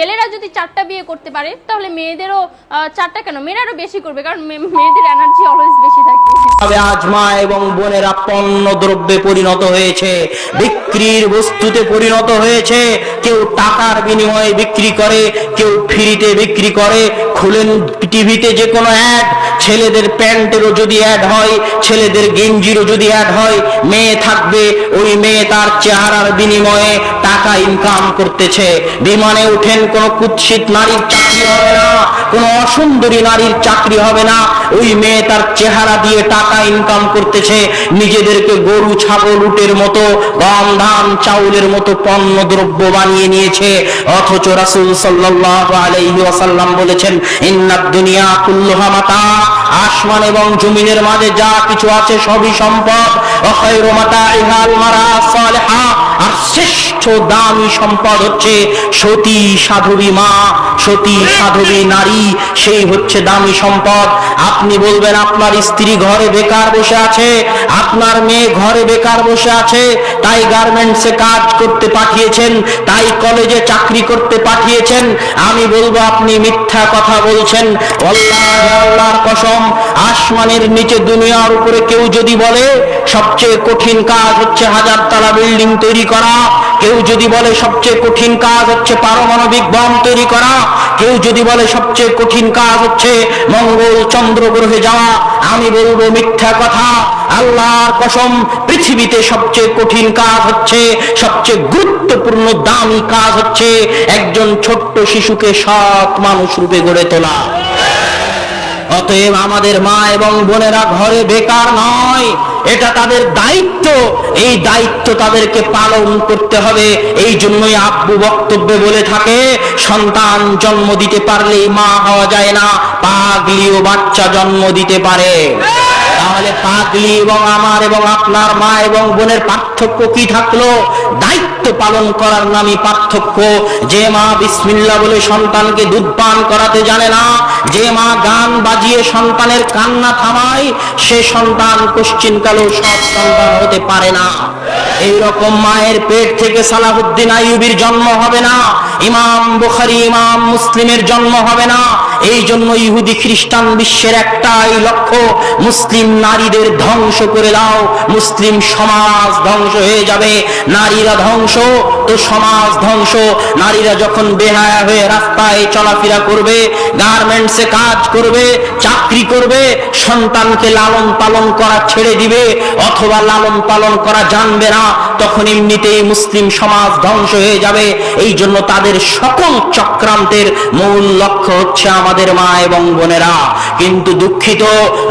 ছেলেরা যদি চারটা বিয়ে করতে পারে, তাহলে মেয়েদেরও চারটা কেন? মেয়েরাও বেশি করবে, কারণ মেয়েদের এনার্জি অলওয়েজ বেশি থাকে। তবে আজ মা এবং বোনেরা পণ্য দ্রব্যে পরিণত হয়েছে, বিক্রির বস্তুতে পরিণত হয়েছে কেউ টাকার বিনিময়ে বিক্রি করে, কেউ ফ্রিতে বিক্রি করে, খুলেন টিভিতে যে কোনো অ্যাড ছেলেদের প্যান্টেরও যদি অ্যাড হয়, ছেলেদের গেঞ্জিরও যদি অ্যাড হয়, মেয়ে থাকবে, ওই মেয়ে তার চেহারার বিনিময়ে টাকা ইনকাম করতেছে। বিমানে উঠেন, কোনো কুৎসিত নারীর চাকরি হবে না, কোনো অসুন্দরী নারীর চাকরি হবে না, ওই মেয়ে তার চেহারা দিয়ে টাকা ইনকাম করতেছে, নিজেদেরকে গরু, ছাগল, উটের মতো, গম, ধান, চাউলের মতো পণ্য দ্রব্য বানিয়ে নিয়েছে। অথচ রাসূল ওয়াসাল্লাম বলেছেন, ইন্নাদ দুনিয়া কুল্লুহা মাতা, আসমান এবং জমিনের মাঝে যা কিছু আছে সবই সম্পদ। অখায়রু মাতা ইহাল মারা সালিহা। আর শ্রেষ্ঠ দামি সম্পদ হচ্ছে সতী সাধবী মা, সতী সাধবী নারী, সেই হচ্ছে দামি সম্পদ। আপনি বলবেন, আপনার স্ত্রী ঘরে বেকার বসে আছে, আপনার মেয়ে ঘরে বেকার বসে আছে, তাই গার্মেন্টসে কাজ করতে পাঠিয়েছেন, তাই কলেজে চাকরি করতে পাঠিয়েছেন। আমি বলব, আপনি মিথ্যা কথা বলছেন। আল্লাহ আল্লাহর কসম, আসমানের নিচে দুনিয়ার উপরে কেউ যদি বলে, সবচেয়ে কঠিন কাজ হচ্ছে হাজার তলা বিল্ডিং তৈরি করা, কেউ যদি বলে সবচেয়ে কঠিন কাজ হচ্ছে পারমাণবিক বম তৈরি করা, কেউ যদি বলে সবচেয়ে কঠিন কাজ হচ্ছে মঙ্গল চন্দ্র গ্রহে যাওয়া, আমি বলব মিথ্যা কথা। আল্লাহর কসম, পৃথিবীতে সবচেয়ে কঠিন কাজ হচ্ছে, সবচেয়ে গুরুত্বপূর্ণ দামি কাজ হচ্ছে একজন ছোট্ট শিশুকে সৎ মানুষ রূপে গড়ে তোলা। অতএব আমাদের মা এবং বোনেরা ঘরে বেকার নয় এটা তাদের দায়িত্ব। এই দায়িত্ব তাদেরকে পালন করতে হবে। এই জন্যই আব্বু বক্তব্যে বলে থাকে, সন্তান জন্ম দিতে পারলেই মা হওয়া যায় না পাগলিও বাচ্চা জন্ম দিতে পারে। তাহলে পাগলি এবং আমার এবং আপনার মা এবং বোনের পার্থক্য কি থাকল? দায়িত্ব পালন করার নামই পার্থক্য। যে মা বিসমিল্লা বলে সন্তানকে দুধ পান করাতে জানে না, যে মা গান বাজিয়ে সন্তানের কান্না থামায়, সে সন্তান কোশ্চিনকালেও সব সন্তান হতে পারে না। এই রকম মায়ের পেট থেকে সালাহুদ্দিন আইয়ুবির জন্ম হবে না, ইমাম বুখারী, ইমাম মুসলিমের জন্ম হবে না এই জন্য ইহুদি খ্রিস্টান বিশ্বের একটাই লক্ষ্য, মুসলিম নারীদের ধ্বংস করে দাও, মুসলিম সমাজ ধ্বংস হয়ে যাবে, নারীরা ধ্বংস, তো সমাজ ধ্বংস। নারীরা যখন বেহায়া হয়ে রাস্তায় চলাফেরা করবে, গার্মেন্টসে কাজ করবে, চাকরি করবে, সন্তানকে লালন পালন করা ছেড়ে দিবে, অথবা লালন পালন করা জানবে না, তখন এমনিতেই মুসলিম সমাজ ধ্বংস হয়ে যাবে। এই জন্য তাদের সকল চক্রান্তের মূল লক্ষ্য হচ্ছে আমাদের মা এবং বোনেরা। কিন্তু দুঃখিত,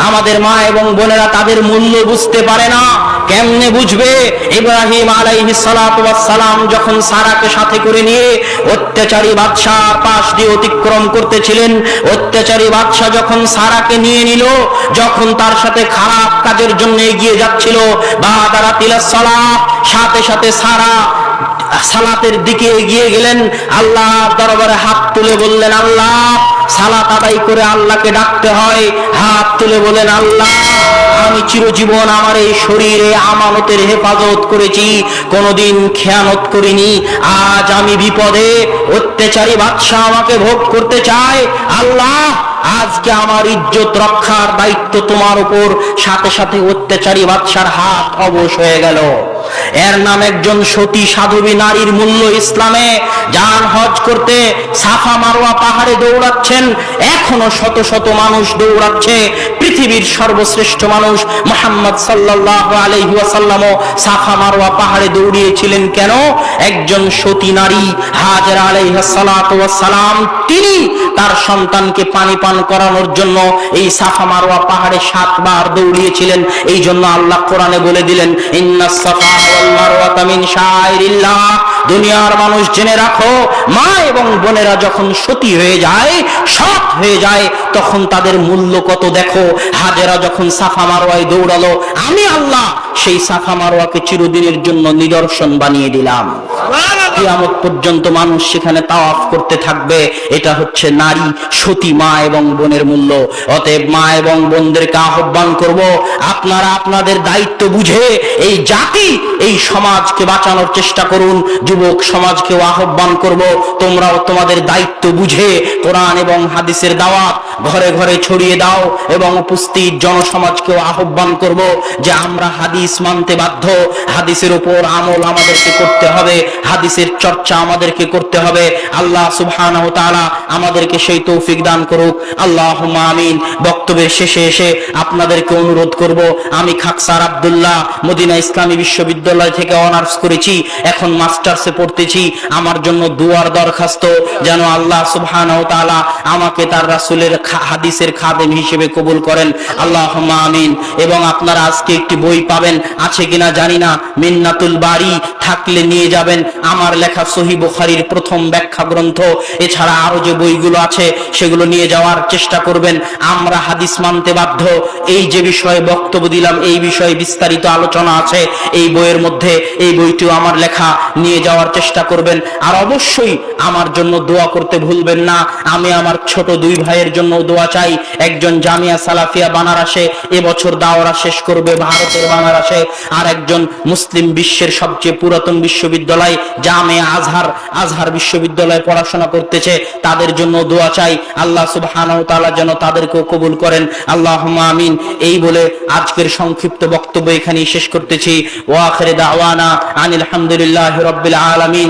আমাদের মা এবং বোনেরা তাদের মূল্য বুঝতে পারে না। কেমনে বুঝবে? ইব্রাহিম আলাইহি সালাম যখন সারাকে সাথে করে নিয়ে অত্যাচারী বাদশাহ পাশ দিয়ে অতিক্রম করতেছিলেন, অত্যাচারী বাদশাহ যখন সারাকে নিয়ে নিল, যখন তার সাথে খারাপ কাজের জন্য এগিয়ে যাচ্ছিল বাদারা তিলাস সাথে সাথে সারা সালাতের দিকে এগিয়ে গেলেন আল্লাহ দরবারে হাত তুলে বললেন, আল্লাহ সালাত আদায় করে আল্লাহকে ডাকতে হয়, হাত তুলে বলেন, আল্লাহ, আমি চিরজীবন আমার এই শরীরে আমানতের হেফাজত করেছি, কোনোদিন খেয়ানত করিনি। আজ আমি বিপদে, অত্যাচারী বাদশাহ আমাকে ভোগ করতে চায়। আল্লাহ, আজকে আমার ইজ্জত রক্ষার দায়িত্ব তোমার উপর। সাথে সাথে অত্যাচারী বাদশার হাত অবশ হয়ে গেল। এর নাম একজন সতী সাধবী নারীর মূল্য ইসলামে যান হজ করতে সাফা মারোয়া পাহাড়ে দৌড়াচ্ছেন, এখনও শত শত মানুষ দৌড়াচ্ছে, পৃথিবীর সর্বশ্রেষ্ঠ মানুষ মোহাম্মদ সাল্লাল্লাহু আলাইহি সাফা মারোয়া পাহাড়ে দৌড়িয়েছিলেন কেন? একজন সতী নারী হাজরা আলাইহিস সালাম তিনি তার সন্তানকে পানি পান করানোর জন্য এই সাফা মারোয়া পাহাড়ে সাতবার দৌড়িয়েছিলেন। এই জন্য আল্লাহ কোরআনে বলে দিলেন, ইন্নাস সাফা দুনিয়ার মানুষ জেনে রাখো, মা এবং বোনেরা যখন সতী হয়ে যায়, সৎ হয়ে যায়, তখন তাদের মূল্য কত দেখো? হাজেরা যখন সাফা মারোয়ায় দৌড়ালো, আমি আল্লাহ সেই সাফা মারোয়াকে চিরদিনের জন্য নিদর্শন বানিয়ে দিলাম। কিয়ামত পর্যন্ত মানুষ সেখানে তাওয়াফ করতে থাকবে। এটা হচ্ছে নারী সতী মা এবং বোনের মূল্য। অতএব মা এবং বোনদেরকে আহ্বান করব আপনারা আপনাদের দায়িত্ব বুঝে এই জাতি এই সমাজকে বাঁচানোর চেষ্টা করুন। যুবক সমাজকেও আহ্বান করব তোমরাও তোমাদের দায়িত্ব বুঝে কোরআন এবং হাদিসের দাওয়াত ঘরে ঘরে ছড়িয়ে দাও এবং উপস্থিত জনসমাজকেও আহ্বান করব যে আমরা হাদিস মানতে বাধ্য। হাদিসের উপর আমল আমাদেরকে করতে হবে। হাদিসের চর্চা আমাদেরকে করতে হবে। আল্লাহ সুবহানাহু তাআলা আমাদেরকে সেই তৌফিক দান করুক। আল্লাহুম্মা আমিন। বক্তব্যের শেষে এসে আপনাদেরকে অনুরোধ করব। আমি খাকসার আব্দুল্লাহ, মদিনা ইসলামী বিশ্ববিদ্যালয় থেকে অনার্স করেছি। এখন মাস্টার্সে পড়তেছি। আমার জন্য দুয়ার দরখাস্ত যেন আল্লাহ সুবহানাহু তাআলা আমাকে তার রাসূলের হাদিসের খাদেম হিসেবে কবুল করেন। আল্লাহুম্মা আমিন। এবং আপনারা আজকে একটি বই পাবেন। আছে কিনা জানি না। মিন্নাতুল বাড়ি থাকলে নিয়ে যাবেন। আমার লেখা সহি বুখারীর প্রথম ব্যাখ্যা গ্রন্থ। এছাড়া আরও যে বইগুলো আছে, সেগুলো নিয়ে যাওয়ার চেষ্টা করবেন। আমরা হাদিস মানতে বাধ্য। এই যে বিষয়ে বক্তব্য দিলাম, এই বিষয়ে বিস্তারিত আলোচনা আছে। এই বইয়ের মধ্যে, এই বইটিও আমার লেখা নিয়ে যাওয়ার চেষ্টা করবেন। আর অবশ্যই আমার জন্য দোয়া করতে ভুলবেন না। আমি আমার ছোট দুই ভাইয়ের জন্য দোয়া চাই। একজন জামিয়া সালাফিয়া বানারসে এবছর দাওরা শেষ করবে ভারতের বানারসে। আর একজন মুসলিম বিশ্বের সবচেয়ে পুরাতন বিশ্ববিদ্যালয়, জামে আজহার আজহার বিশ্ববিদ্যালয়ে পড়াশোনা করতেছে। তাদের জন্য দোয়া চাই। আল্লাহ সুবহানাহু যেন তাদেরকেও কবুল করেন। আল্লাহুম্মা আমিন। এই বলে আজকের সংক্ষিপ্ত বক্তব্য এখানেই শেষ করতেছি। ওয়া আখিরে দাওয়ানা আনিল হামদুলিল্লাহি রাব্বিল আলামিন।